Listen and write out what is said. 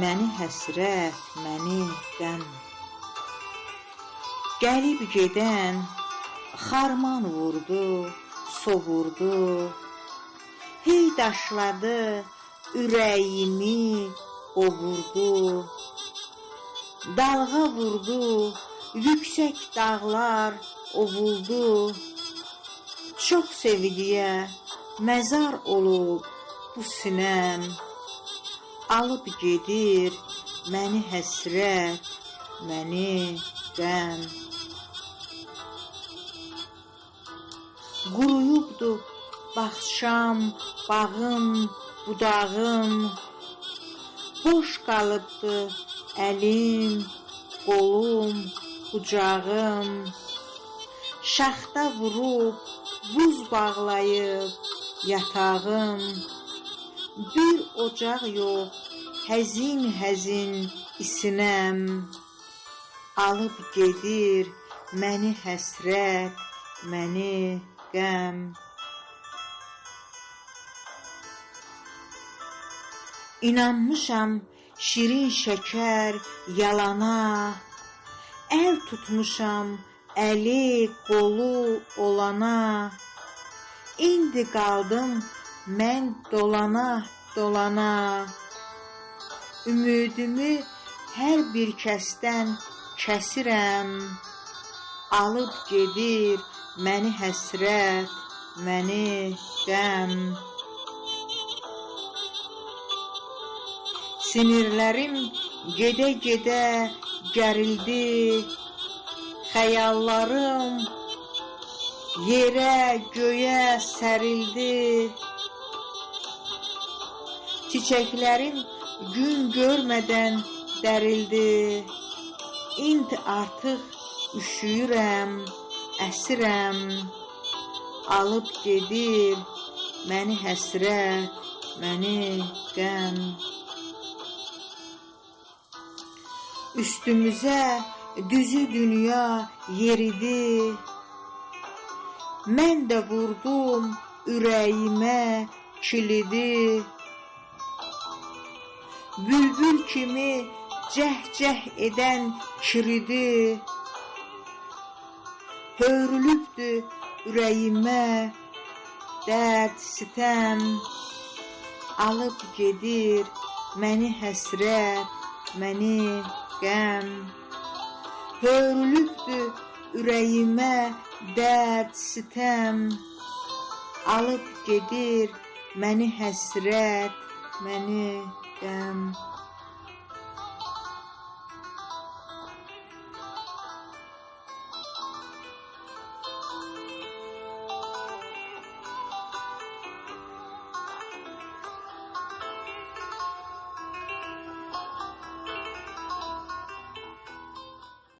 məni həsrət, məni qəm. Gəlib gedən xarman vurdu, sovurdu. Hey daşladı ürəyimi, ovurdu. Dalğa vurdu, yüksək dağlar ovuldu. Çox sevgiyə məzar olub bu sinəm. Alıb gedir məni həsrət, məni qəm. Quruyubdu bağçam, bağım, budağım. Boş qalıbdı əlim, qolum, qucağım. Şaxta vurub buz bağlayıb yatağım. Bir ocaq yox, həzin-həzin isinəm. Alıb gedir məni həsrət, məni qəm. İnanmışam şirin şəkər yalana. Əl tutmuşam əli, qolu olana. İndi qaldım mən dolana, dolana. Ümidimi hər bir kəsdən kəsirəm. Alıb gedir məni həsrət, məni qəm. Sinirlərim gedə-gedə gərildi. Xəyallarım yerə, göyə sərildi. Çiçəklərim gün görmədən dərildi. İndi artıq üşüyürəm, əsirəm. Alıb gedir məni həsrət, məni qəm. Üstümüzə düzü dünya yeridi. Mən də vurdum ürəyimə kilidi. Bülbül kimi cəh-cəh edən kiridi. Hörülübdü ürəyimə dərd, sitəm. Alıb gedir məni həsrət, məni qəm. Hörülübdü ürəyimə dərd, sitəm. Alıb gedir məni həsrət, məni qəm.